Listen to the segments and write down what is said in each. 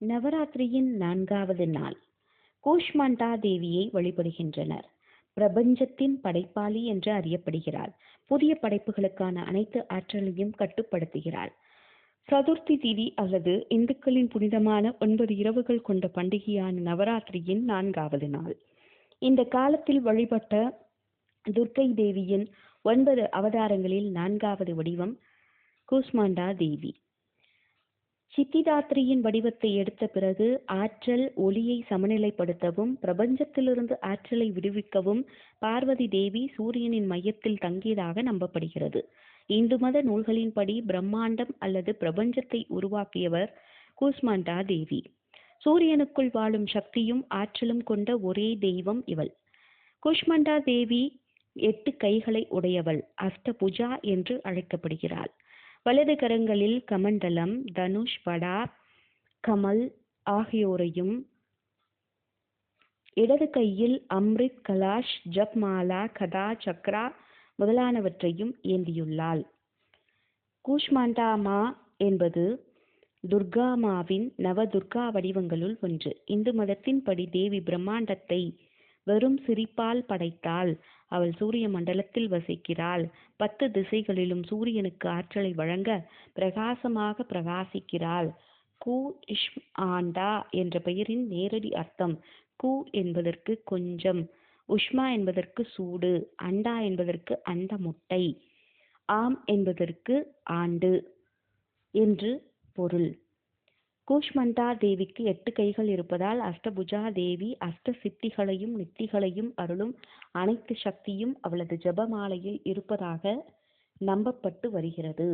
நவராத்திரியின் நான்காவது நாள். கூஷ்மண்டா தேவியை வழிபடுகின்றனர். பிரபஞ்சத்தின் படைப்பாளி என்று அறியப்படுகிறாள் புதிய படைப்புகளுக்கான அனைத்து ஆற்றலையும் கட்டுப்படுத்துகிறாள் சதுர்த்தி திதி அல்லது இந்துக்களின் புனிதமான ஒன்பது இரவுகள் கொண்ட பண்டிகையான நவராத்திரியின் நான்காவது நாள். இந்த காலத்தில் வழிபட்ட துர்க்கை தேவியின் ஒன்பது அவதாரங்களில் நான்காவது வடிவம் கூஸ்மாண்டா தேவி. சித்திதாத்திரியின் வடிவத்தை எடுத்த பிறகு ஆற்றல் ஒளியை சமநிலைப்படுத்தவும் பிரபஞ்சத்திலிருந்து ஆற்றலை விடுவிக்கவும் பார்வதி தேவி சூரியனின் மையத்தில் தங்கியதாக நம்பப்படுகிறது. இந்து மத நூல்களின்படி பிரம்மாண்டம் அல்லது பிரபஞ்சத்தை உருவாக்கியவர் கூஸ்மாண்டா தேவி. சூரியனுக்குள் வாழும் சக்தியும் ஆற்றலும் கொண்ட ஒரே தெய்வம் இவள். குஷ்மண்டா தேவி எட்டு கைகளை உடையவள் அஷ்டபுஜா என்று அழைக்கப்படுகிறாள். வலது கரங்களில் கமண்டலம் தனுஷ் படா கமல் ஆகியோரையும் இடது கையில் அம்ரித் கலாஷ் ஜப்மாலா கதா சக்ரா முதலானவற்றையும் ஏந்தியுள்ளாள். கூஷ்மாண்டாமா என்பது துர்காமாவின் நவதுர்கா வடிவங்களுள் ஒன்று. இந்து மதத்தின்படி தேவி பிரம்மாண்டத்தை வெறும் சிரிப்பால் படைத்தாள். அவள் சூரிய மண்டலத்தில் வசிக்கிறாள். பத்து திசைகளிலும் சூரியனுக்கு ஆற்றலை வழங்க பிரகாசமாக பிரகாசிக்கிறாள். கு இஷ் ஆண்டா என்ற பெயரின் நேரடி அர்த்தம். கு என்பதற்கு கொஞ்சம் உஷ்மா என்பதற்கு சூடு அண்டா என்பதற்கு அந்த முட்டை ஆம் என்பதற்கு ஆண்டு என்று பொருள். கூஷ்மண்டா தேவிக்கு எட்டு கைகள் இருப்பதால் அஷ்டபுஜா தேவி அஷ்ட சித்திகளையும் நித்திகளையும் அருளும் அனைத்து சக்தியும் அவளது ஜபமாலையில் இருப்பதாக நம்பப்பட்டு வருகிறது.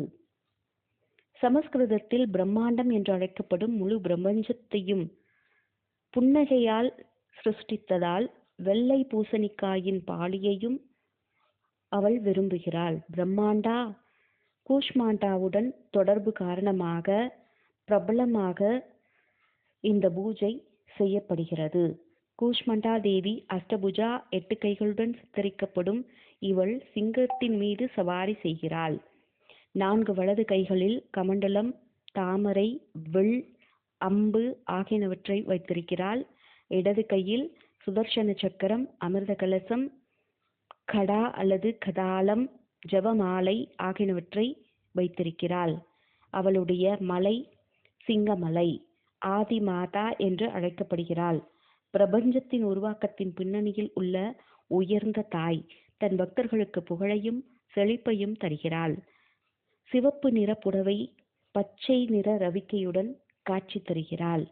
சமஸ்கிருதத்தில் பிரம்மாண்டம் என்று அழைக்கப்படும் முழு பிரபஞ்சத்தையும் புன்னகையால் சிருஷ்டித்ததால் வெள்ளை பூசணிக்காயின் பாலியையும் அவள் விரும்புகிறாள். பிரம்மாண்டா கூஷ்மாண்டாவுடன் தொடர்பு காரணமாக பிரபலமாக இந்த பூஜை செய்யப்படுகிறது. கூஷ்மண்டா தேவி அஷ்டபுஜா எட்டு கைகளுடன் சித்தரிக்கப்படும் இவள் சிங்கத்தின் மீது சவாரி செய்கிறாள். நான்கு வலது கைகளில் கமண்டலம் தாமரை வில் அம்பு ஆகியனவற்றை வைத்திருக்கிறாள். இடது கையில் சுதர்சன சக்கரம் அமிர்த கலசம் கடா அல்லது கதாளம் ஜபமாலை ஆகியனவற்றை வைத்திருக்கிறாள். அவளுடைய மலை சிங்கமலை ஆதி மாதா என்று அழைக்கப்படுகிறாள். பிரபஞ்சத்தின் உருவாக்கத்தின் பின்னணியில் உள்ள உயர்ந்த தாய் தன் பக்தர்களுக்கு புகழையும் செழிப்பையும் தருகிறாள். சிவப்பு நிற புடவை பச்சை நிற ரவிக்கையுடன் காட்சி தருகிறாள்.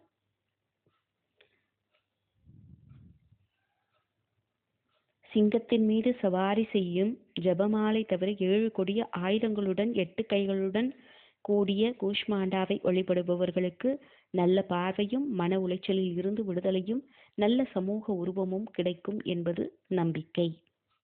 சிங்கத்தின் மீது சவாரி செய்யும் ஜபமாலை தவிர ஏழு கொடிய ஆயுதங்களுடன் எட்டு கைகளுடன் கூடிய கூஷ்மாண்டாவை வழிபடுபவர்களுக்கு நல்ல பார்வையும் மன உளைச்சலில் இருந்து விடுதலையும் நல்ல சமூக உருவமும் கிடைக்கும் என்பது நம்பிக்கை.